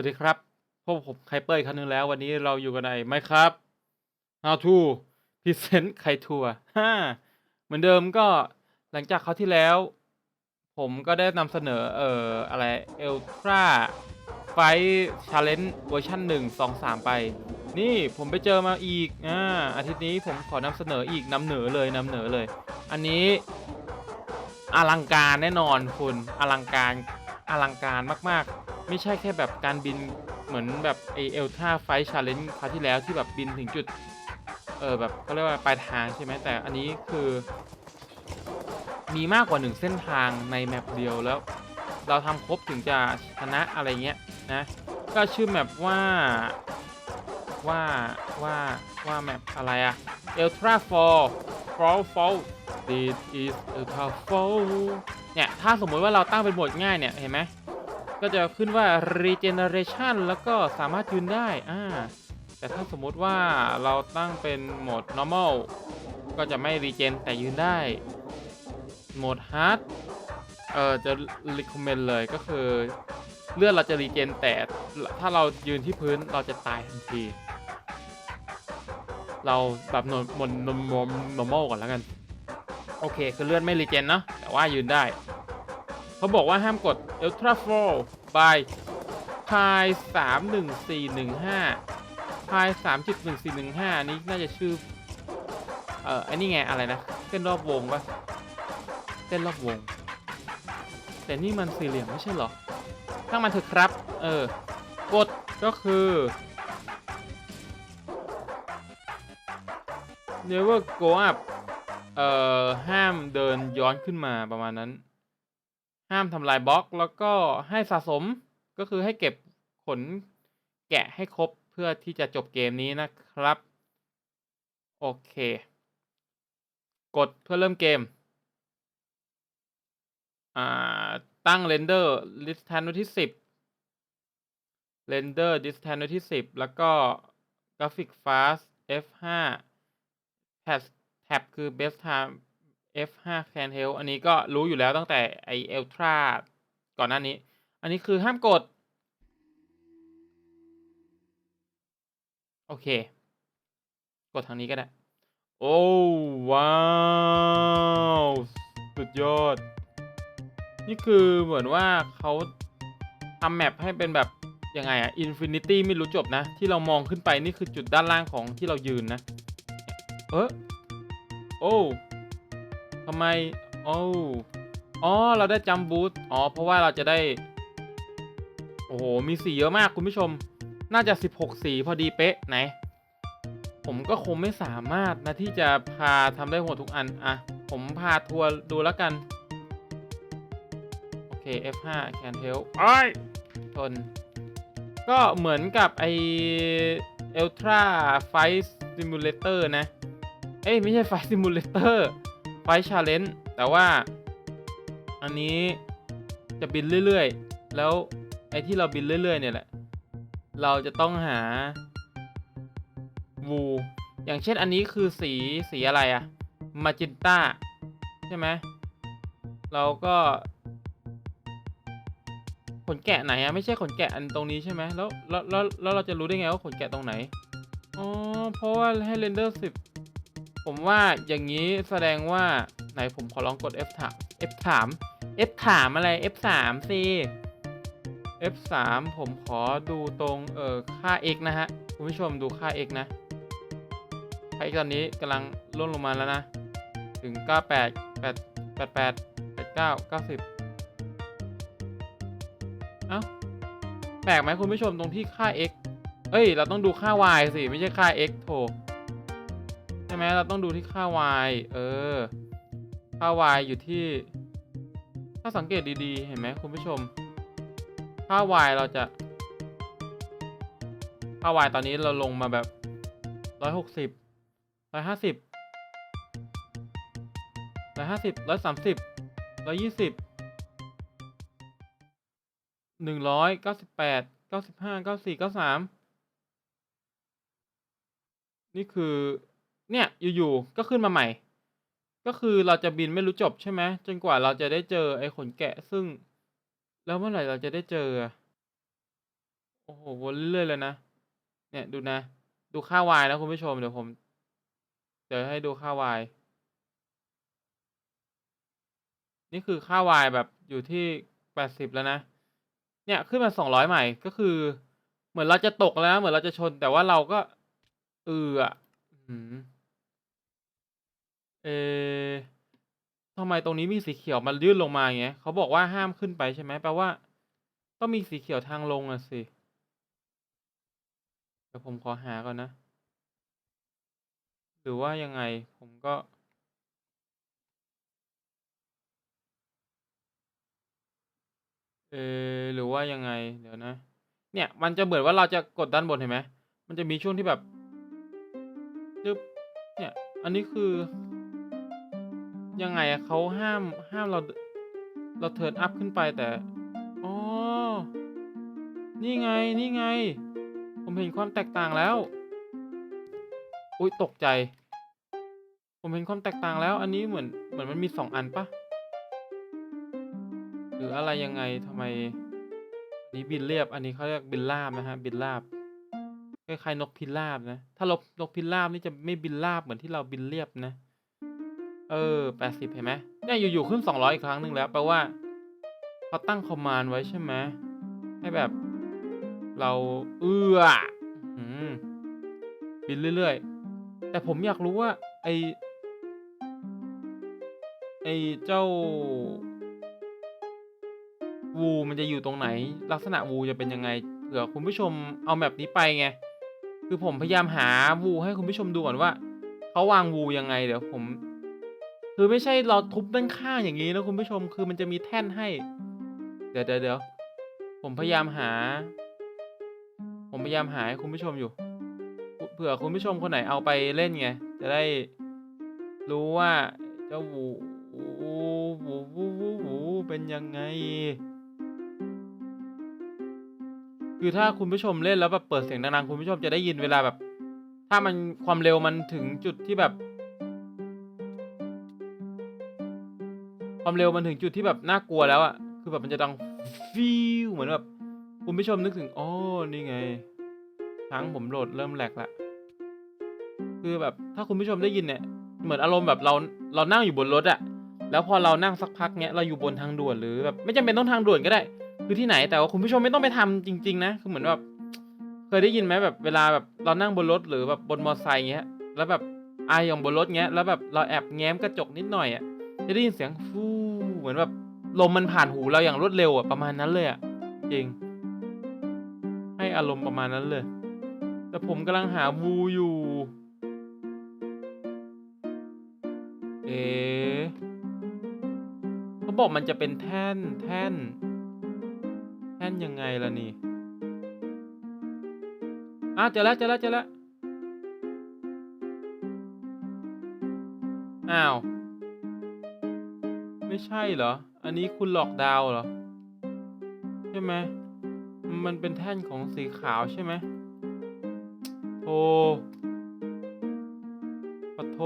วัสดีครับ พบผมไคเปอร์อีกครั้งหนึ่งแล้ว วันนี้เราอยู่กันในไหมครับ How to Present ไคทัวฮ่าเหมือนเดิมก็หลังจากเขาที่แล้ว ผมก็ได้นำเสนอ เอ่อ อะไร Ultra Fight Challenge เวอร์ชัน1 2 3ไป นี่ผมไปเจอมาอีก อ่า อาทิตย์นี้ผมขอนำเสนออีกนำเหนือเลยนำเหนือเลย อันนี้อลังการแน่นอนคุณ อลังการอลังการมาก ๆ ไม่ใช่แค่แบบการบินเหมือนแบบไอเอลท่าไฟชาเลนจ์คราวที่แล้วที่แบบบินถึงจุด เออแบบเขาเรียกว่าปลายทางใช่ไหมแต่อันนี้คือ มีมากกว่าหนึ่งเส้นทางในแมปเดียวแล้ว เราทำครบถึงจะชนะอะไรเงี้ยนะก็ชื่อแมปว่าว่าว่าว่าแมปอะไรอะ Ultra Fall Fall Fall This is Ultra Fall เนี่ย ถ้าสมมุติว่าเราตั้งเป็นโหมดง่ายเนี่ย เห็นไหม ก็จะขึ้นว่า regeneration แล้วก็สามารถยืนได้อ่าแต่ถ้าสมมุติว่าเราตั้งเป็นโหมด normal ก็จะไม่ regen แต่ยืนได้ โหมด hard เออจะ recommend เลยก็คือ เลือดเราจะ regen แต่ถ้าเรายืนที่พื้นเราจะตายทันที เราแบบหนหมด normal ก่อนแล้วกัน โอเค คือเลือดไม่ regen เนาะแต่ว่ายืนได้ เขาบอกว่าห้ามกด Ultra Fall by พายสามหนึ่งสี่หนึ่งห้าพายสามจุดหนึ่งสี่หนึ่งห้านี้น่าจะชื่อ เอ่ออันนี้ไงอะไรนะ เส้นรอบวงปะเส้นรอบวง แต่นี่มันสี่เหลี่ยมไม่ใช่เหรอถ้างมันเถอะครับ เออ กดก็คือ never go up เอ่อ ห้ามเดินย้อนขึ้นมาประมาณนั้น ห้ามทำลายบล็อก แล้วก็ให้สะสมก็คือให้เก็บขนแกะให้ครบเพื่อที่จะจบเกมนี้นะครับ โอเค กดเพื่อเริ่มเกม อ่า ตั้ง render distance ไว้ที่ 10 render distance ไว้ที่ 10 แล้วก็ graphic fast f5 tab tab คือ best time F5 can help อันนี้ก็รู้อยู่แล้วตั้งแต่ไอ Ultra ก่อนหน้านี้ อันนี้คือห้ามกด โอเค กดทางนี้ก็ได้ โอ้ว้าว สุดยอด นี่คือเหมือนว่าเขาทำแมปให้เป็นแบบ ยังไงอะอินฟินิตี้ไม่รู้จบนะ ที่เรามองขึ้นไปนี่คือจุดด้านล่างของที่เรายืนนะ เออโอ้ ทำไมโอ้อ๋อ เราได้จัมบูทอ๋อ เพราะว่าเราจะได้ โอ้โห มีสีเยอะมากคุณผู้ชม น่าจะ 16 สีพอดีเป๊ะไหน ผมก็คงไม่สามารถนะที่จะพาทำได้หมดทุกอัน อะ ผมพาทัวร์ดูแล้วกัน โอเค F5 can help ไอ้ทนก็เหมือนกับไอ Ultra Fight Simulator นะ เอ้ย ไม่ใช่ Fight Simulator ไฟชาเลนจ์แต่ว่าอันนี้จะบินเรื่อยๆ แล้วไอ้ที่เราบินเรื่อยๆ เนี่ยแหละ เราจะต้องหาวูอย่างเช่นอันนี้คือสีสีอะไรอะมาจินต้าใช่ไหมเราก็ขนแกะไหนอะไม่ใช่ขนแกะอันตรงนี้ใช่ไหมแล้วแล้วแล้วแล้วเราจะรู้ได้ไงว่าขนแกะตรงไหนอ๋อเพราะว่าให้เรนเดอร์สิบ ผมว่าอย่างนี้แสดงว่าไหนผมขอลองกด F ถาม F ถาม F ถามอะไร F สามสิ F สามผมขอดูตรงเอ่อค่า x นะฮะ คุณผู้ชมดูค่า x นะ ค่า x ตอนนี้กำลังล่นลงมาแล้วนะ ถึง 98 8 88 89 90 เอ้า แปลกไหมคุณผู้ชมตรงที่ค่า x เอ้ย เราต้องดูค่า y สิ ไม่ใช่ค่า x โถ ช่ไหมเราต้องดูที่ค่า y เออ ค่า y อยู่ที่ ถ้าสังเกตดีๆ เห็นไหมคุณผู้ชม ค่า y เราจะ ค่า y ตอนนี้เราลงมาแบบร้อยหกสิบร้อยห้าสิบร้อยห้าสิบร้อยสามสิบร้อยยี่สิบหนึ่งร้อยเก้าสิบแปดเก้าสิบห้าเก้าสี่เก้าสามนี่คือ เนี่ยอยู่ๆก็ขึ้นมาใหม่ ก็คือเราจะบินไม่รู้จบใช่ไหมจนกว่าเราจะได้เจอไอ้ขนแกะซึ่ง แล้วเมื่อไหร่เราจะได้เจอโอ้โหวนเรื่อยๆเลยนะเนี่ยดูนะ ดูค่าวายนะคุณผู้ชมเดี๋ยวผมเดี๋ยวให้ดูค่าวาย นี่คือค่าวายแบบอยู่ที่แปดสิบแล้วนะ เนี่ยขึ้นมาสองร้อยใหม่ก็คือ เหมือนเราจะตกแล้ว เหมือนเราจะชนแต่ว่าเราก็เอออะอื้อหือ เอ ทำไมตรงนี้มีสีเขียวมันยื่นลงมาอย่างเงี้ยเขาบอกว่าห้ามขึ้นไปใช่ไหมแปลว่า ต้องมีสีเขียวทางลงอะสิ เดี๋ยวผมขอหาก่อนนะ หรือว่ายังไงผมก็ เออหรือว่ายังไง เดี๋ยวนะ เนี่ย มันจะเหมือนว่าเราจะกดด้านบนเห็นไหม มันจะมีช่วงที่แบบจึ๊บเนี่ย อันนี้คือ ยังไงเขาห้ามห้ามเราเราเทิร์นอัพขึ้นไปแต่อ๋อนี่ไงนี่ไง ผมเห็นความแตกต่างแล้ว อุ้ยตกใจ ผมเห็นความแตกต่างแล้ว อันนี้เหมือนเหมือนมันมีสองอันปะหรืออะไรยังไงทำไมอันนี้บินเรียบ อันนี้เขาเรียกบินราบนะฮะ บินราบคล้ายๆนกพิราบนะ ถ้าลบนกพิราบนี่จะไม่บินราบเหมือนที่เราบินเรียบนะ เออแปดสิบเห็นไหมเนี่ยอยู่ๆขึ้นสองร้อยอีกครั้งหนึ่งแล้วแปลว่าเขาตั้งคอมมานด์ไว้ใช่ไหมให้แบบ เราเอื้อบินเรื่อยๆ แต่ผมอยากรู้ว่า ไอไอเจ้า วูมันจะอยู่ตรงไหน ลักษณะวูจะเป็นยังไงเผื่อคุณผู้ชมเอาแมปนี้ไปไง คือผมพยายามหาวูให้คุณผู้ชมดูก่อนว่าเขาวางวูยังไง เดี๋ยวผม คือไม่ใช่เราทุบด้านข้างอย่างนี้นะคุณผู้ชมคือมันจะมีแท่นให้เดี๋ยวเดี๋ยวเดี๋ยวผมพยายามหา ผมพยายามหาให้คุณผู้ชมอยู่เผื่อคุณผู้ชมคนไหนเอาไปเล่นไงจะได้รู้ว่าเจ้าวูวูวูวูวูวูเป็นยังไง คือถ้าคุณผู้ชมเล่นแล้วแบบเปิดเสียงดังๆคุณผู้ชมจะได้ยินเวลาแบบ ถ้ามันความเร็วมันถึงจุดที่แบบ ความเร็วมันถึงจุดที่แบบน่ากลัวแล้วอะคือแบบมันจะดังฟิวเหมือนแบบคุณผู้ชมนึกถึงอ๋อนี่ไงทั้งผมโหลดเริ่มแหลกละคือแบบถ้าคุณผู้ชมได้ยินเนี่ย เหมือนอารมณ์แบบเราเรานั่งอยู่บนรถอะแล้วพอเรานั่งสักพักเนี้ยเราอยู่บนทางด่วนหรือแบบไม่จำเป็นต้องทางด่วนก็ได้ คือที่ไหนแต่ว่าคุณผู้ชมไม่ต้องไปทำจริง ๆ นะคือเหมือนแบบเคยได้ยินไหมแบบเวลาแบบเรานั่งบนรถหรือแบบบนมอเตอร์ไซค์เงี้ย แล้วแบบไอายอย่างบนรถเงี้ยแล้วแบบเราแอบแง้มกระจกนิดหน่อยอะจะได้ยินเสียงฟู เหมือนแบบลมมันผ่านหูเราอย่างรวดเร็วอะประมาณนั้นเลยอะจริง ให้อารมณ์ประมาณนั้นเลย แต่ผมกำลังหาวูอยู่ เอ๊เขาบอกมันจะเป็นแท่นแท่น แท่นยังไงล่ะนี่อ้าวเจอแล้วเจอแล้วเจอแล้วอ้าว ไม่ใช่เหรอ อันนี้คุณหลอกดาวเหรอ ใช่ไหม มันเป็นแท่นของสีขาวใช่ไหมโทขอโท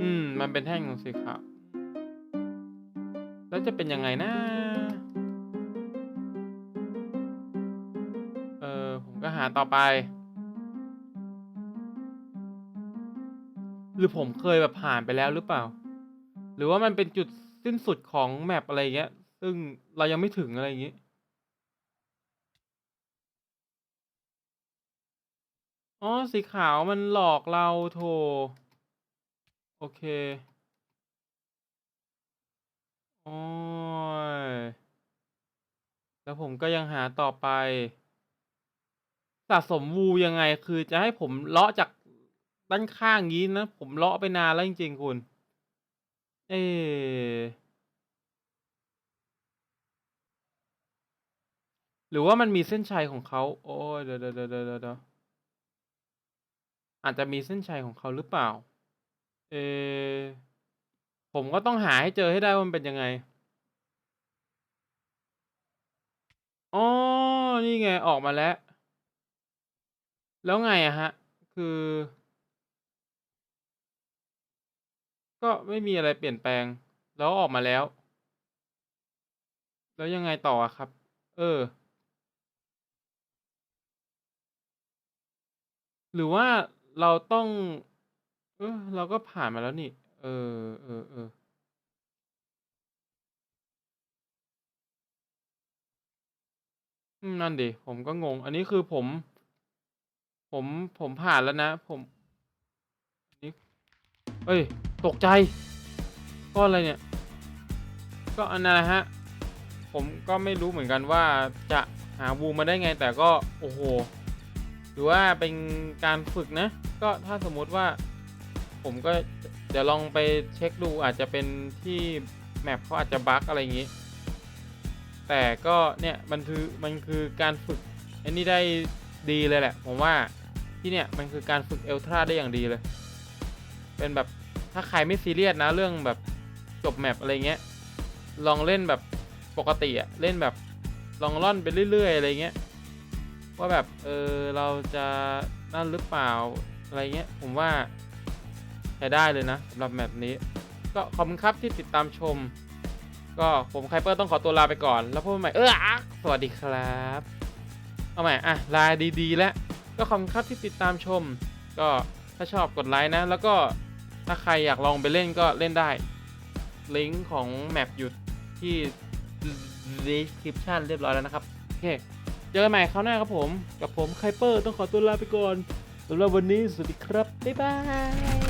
อืม มันเป็นแท่งของสีขาว แล้วจะเป็นยังไงนะ เออ ผมก็หาต่อไป หรือผมเคยแบบผ่านไปแล้วหรือเปล่า หรือว่ามันเป็นจุดสิ้นสุดของแมปอะไรเงี้ย ซึ่งเรายังไม่ถึงอะไรอย่างงี้อ๋อสีขาวมันหลอกเราโถโอเคโอ้ยแล้วผมก็ยังหาต่อไป สะสมวูยังไงคือจะให้ผมเลาะจาก ด้านข้างงี้นะ ผมเลาะไปนานแล้วจริงๆคุณ เอ หรือว่ามันมีเส้นชัยของเขา โอ้ยเดี๋ยวเดี๋ยวเดี๋ยวเดี๋ยวอาจจะมีเส้นชัยของเขาหรือเปล่า เอ ผมก็ต้องหาให้เจอให้ได้ว่ามันเป็นยังไง อ๋อ นี่ไงออกมาแล้ว แล้วไงอะฮะ คือ ก็ไม่มีอะไรเปลี่ยนแปลง แล้วออกมาแล้ว แล้วยังไงต่ออะครับ เออ หรือว่าเราต้อง เออเราก็ผ่านมาแล้วนี่ เออเออเอออืมนั่นดิผมก็งง อันนี้คือผม ผมผมผ่านแล้วนะ ผมนี่เฮ้ย ตกใจ ก้อนอะไรเนี่ย ก็อันนั้นแหละฮะ ผมก็ไม่รู้เหมือนกันว่าจะหาวูมาได้ไงแต่ก็โอ้โฮถือว่าเป็นการฝึกนะ ก็ถ้าสมมุติว่าผมก็เดี๋ยวลองไปเช็กดูอาจจะเป็นที่ map เขาอาจจะบั๊กอะไรอย่างนี้ แต่ก็เนี่ยมันคือมันคือการฝึกอ้นี่ได้ดีเลยแหละ ผมว่าที่เนี่ยมันคือการฝึก Ultra ได้อย่างดีเลย เป็นแบบ ถ้าใครไม่ซีเรียสนะเรื่องแบบจบ map อะไรเงี้ย ลองเล่นแบบปกติอะเล่นแบบลองร่อนไปเรื่อย ๆ อะไรเงี้ยว่าแบบเออเราจะนั่นหรือเปล่าอะไรเงี้ย ผมว่าใช้ได้เลยนะสำหรับแมปนี้ ก็ขอบคุณครับที่ติดตามชม ก็ผมไคเปอร์ต้องขอตัวลาไปก่อน แล้วพบกันใหม่เอออักสวัสดีครับ เอาใหม่อะลาดีๆ แล้วก็ขอบคุณครับที่ติดตามชม ก็ถ้าชอบกดไลค์นะ แล้วก็ ถ้าใครอยากลองไปเล่นก็เล่นได้ ลิงก์ของแมปอยู่ที่ description เรียบร้อยแล้วนะครับ โอเค เจอกันใหม่คราวหน้าครับผม กับผมไคเปอร์ต้องขอตัวลาไปก่อนสำหรับวันนี้ สวัสดีครับ บ๊ายบาย